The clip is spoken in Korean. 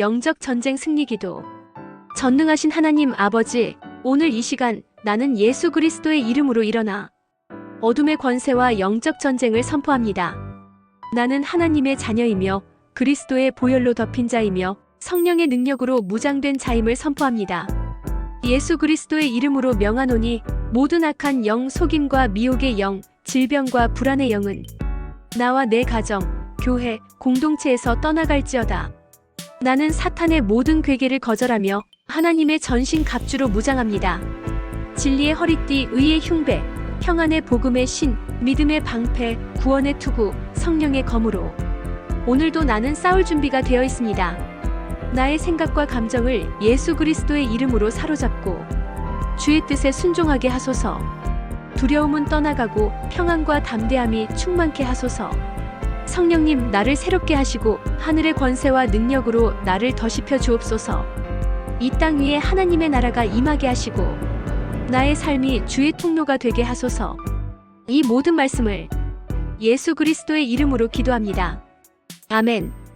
영적 전쟁 승리 기도. 전능하신 하나님 아버지, 오늘 이 시간 나는 예수 그리스도의 이름으로 일어나 어둠의 권세와 영적 전쟁을 선포합니다. 나는 하나님의 자녀이며 그리스도의 보혈로 덮인 자이며 성령의 능력으로 무장된 자임을 선포합니다. 예수 그리스도의 이름으로 명하노니 모든 악한 영 속임과 미혹의 영, 질병과 불안의 영은 나와 내 가정, 교회, 공동체에서 떠나갈지어다. 나는 사탄의 모든 괴계를 거절하며 하나님의 전신 갑주로 무장합니다. 진리의 허리띠, 의의 흉배, 평안의 복음의 신, 믿음의 방패, 구원의 투구, 성령의 검으로 오늘도 나는 싸울 준비가 되어 있습니다. 나의 생각과 감정을 예수 그리스도의 이름으로 사로잡고 주의 뜻에 순종하게 하소서. 두려움은 떠나가고 평안과 담대함이 충만케 하소서. 성령님 나를 새롭게 하시고 하늘의 권세와 능력으로 나를 더시혀 주옵소서. 이 땅 위에 하나님의 나라가 임하게 하시고 나의 삶이 주의 통로가 되게 하소서. 이 모든 말씀을 예수 그리스도의 이름으로 기도합니다. 아멘.